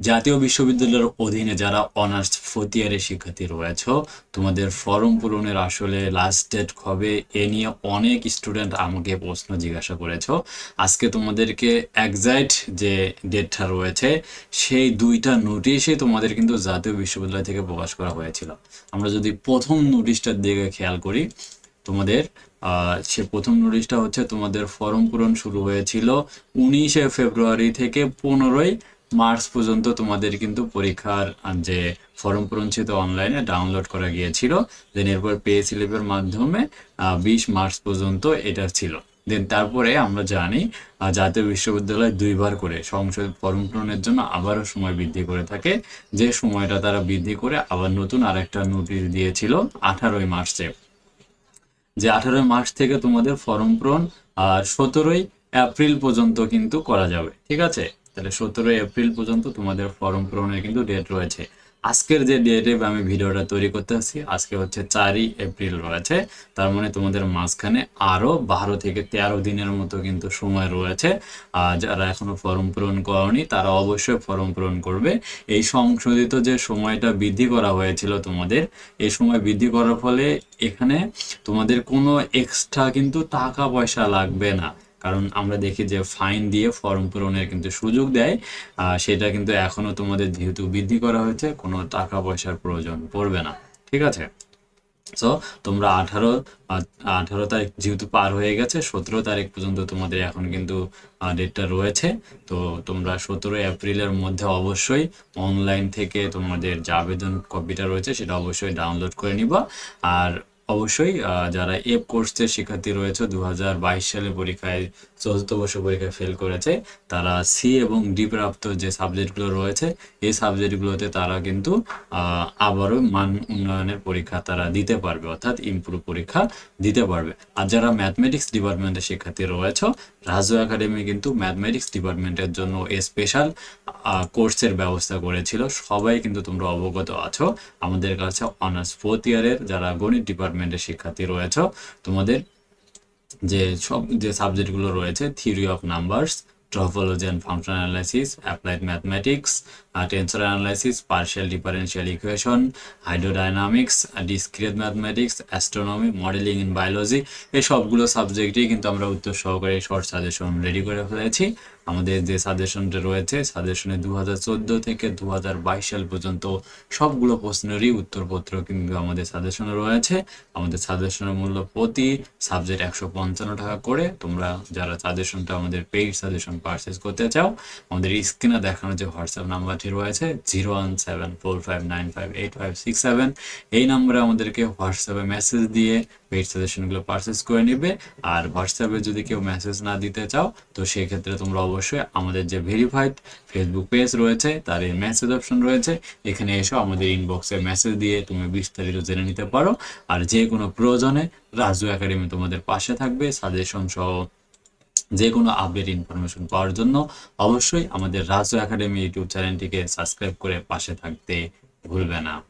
জাতীয় বিশ্ববিদ্যালয়ের অধীনে যারা অনার্স ফোর্থ ইয়ারের শিক্ষার্থী রয়েছে, তোমাদের ফর্ম পূরণের আসলে লাস্ট ডেট কবে, এ নিয়ে অনেক স্টুডেন্ট আমাকে প্রশ্ন জিজ্ঞাসা করেছ। আজকে তোমাদেরকে একজাক্ট যে ডেটটা রয়েছে, সেই দুইটা নোটিশই তোমাদের কিন্তু জাতীয় বিশ্ববিদ্যালয় থেকে প্রকাশ করা হয়েছিল। আমরা যদি প্রথম নোটিশটার দিকে খেয়াল করি, তোমাদের সে প্রথম নোটিশটা হচ্ছে তোমাদের ফর্ম পূরণ শুরু হয়েছিল উনিশে ফেব্রুয়ারি থেকে পনেরোই মার্চ পর্যন্ত তোমাদের কিন্তু পরীক্ষার যে ফর্ম পূরণ ছিল অনলাইনে ডাউনলোড করা গিয়েছিল। দেন এরপর পে স্লিপের মাধ্যমে বিশ মার্চ পর্যন্ত এটা ছিল। দেন তারপরে আমরা জানি জাতীয় বিশ্ববিদ্যালয় দুইবার করে সংসদ ফর্ম পূরণের জন্য আবারও সময় বৃদ্ধি করে থাকে। যে সময়টা তারা বৃদ্ধি করে আবার নতুন আরেকটা নোটিশ দিয়েছিল আঠারোই মার্চে। যে আঠারোই মার্চ থেকে তোমাদের ফর্ম পূরণ আর সতেরোই এপ্রিল পর্যন্ত কিন্তু করা যাবে। ঠিক আছে? তাহলে সতেরোই এপ্রিল পর্যন্ত তোমাদের ফর্ম পূরণের কিন্তু ডেট রয়েছে। আজকের যে ডেটে আমি ভিডিওটা তৈরি করতে আসছি, আজকে হচ্ছে চারই এপ্রিল রয়েছে। তার মানে তোমাদের মাঝখানে আরও বারো থেকে তেরো দিনের মতো কিন্তু সময় রয়েছে। যারা এখনও ফর্ম পূরণ করনি, তারা অবশ্যই ফর্ম পূরণ করবে। এই সংশোধিত যে সময়টা বৃদ্ধি করা হয়েছিল তোমাদের, এই সময় বৃদ্ধি করার ফলে এখানে তোমাদের কোনো এক্সট্রা কিন্তু টাকা পয়সা লাগবে না। কারণ আমরা দেখি যে ফাইন দিয়ে ফর্ম পূরণের কিন্তু সুযোগ দেয় সেটা কিন্তু এখনও তোমাদের যেহেতু বৃদ্ধি করা হয়েছে, কোনো টাকা পয়সার প্রয়োজন পড়বে না, ঠিক আছে? সো তোমরা আঠারো আঠারো তারিখ যেহেতু পার হয়ে গেছে, সতেরো তারিখ পর্যন্ত তোমাদের এখন কিন্তু ডেটটা রয়েছে। তো তোমরা সতেরো এপ্রিলের মধ্যে অবশ্যই অনলাইন থেকে তোমাদের যে আবেদন কপিটা রয়েছে, সেটা অবশ্যই ডাউনলোড করে নিবা। আর অবশ্যই যারা এফ কোর্সের শিক্ষার্থী রয়েছে দু সালের পরীক্ষায়, চতুর্থ বর্ষ পরীক্ষায় ফেল করেছে, তারা সি এবং ডি প্রাপ্ত যে সাবজেক্টগুলো রয়েছে, এই সাবজেক্টগুলোতে তারা কিন্তু আবারও মান উন্নয়নের পরীক্ষা তারা দিতে পারবে, অর্থাৎ ইমপ্রুভ পরীক্ষা দিতে পারবে। আর যারা ম্যাথমেটিক্স ডিপার্টমেন্টের শিক্ষার্থী রয়েছে রাজু একাডেমি কিন্তু ম্যাথমেটিক্স ডিপার্টমেন্টের জন্য স্পেশাল কোর্সের ব্যবস্থা করেছিল। সবাই কিন্তু তোমরা অবগত আছো। আমাদের কাছে অনার্স ফোর্থ ইয়ারের যারা গণিত ডিপার্টমেন্টের শিক্ষার্থী রয়েছে। তোমাদের যে সব যে সাবজেক্টগুলো রয়েছে theory of numbers topology and function analysis applied mathematics tensor analysis partial differential equation hydrodynamics discrete mathematics astronomy modelling in biology এই সবগুলো সাবজেক্টেই কিন্তু আমরা উত্তর সহকারে শর্ট সাজেশন রেডি করে ফেলেছি। আমাদের যে সাজেশনটা রয়েছে সাজেশনে দু হাজার চোদ্দ থেকে দু হাজার বাইশ সাল পর্যন্ত সবগুলো প্রশ্নেরই উত্তরপত্র কিন্তু আমাদের সাজেশনে রয়েছে। আমাদের সাজেশনের মূল্য প্রতি সাবজেক্ট একশো পঞ্চান্ন টাকা করে। তোমরা যারা সাজেশনটা আমাদের পেইড সাজেশন পারচেস করতে চাও, আমাদের স্ক্রিনে দেখানো যে হোয়াটসঅ্যাপ নাম্বারটি রয়েছে zero one seven, four five nine five, eight five six seven. এই নম্বরে আমাদেরকে হোয়াটসঅ্যাপে মেসেজ দিয়ে পেইড সাজেশনগুলো পারচেস করে নেবে। আর হোয়াটসঅ্যাপে যদি কেউ মেসেজ না দিতে চাও, তো সেক্ষেত্রে তোমরা অবশ্যই আমাদের যে ভেরিফাইড ফেসবুক পেজ রয়েছে, তার এই মেসেজ অপশন রয়েছে। এখানে এসো, আমাদের ইনবক্সে মেসেজ দিয়ে তুমি বিস্তারিত জেনে নিতে পারো। আর যে কোনো প্রয়োজনে রাজু একাডেমি তোমাদের পাশে থাকবে। সাজেশন সহ যে কোনো আপডেট ইনফরমেশন পাওয়ার জন্য অবশ্যই আমাদের রাজু একাডেমি ইউটিউব চ্যানেলটিকে সাবস্ক্রাইব করে পাশে থাকতে ভুলবে না।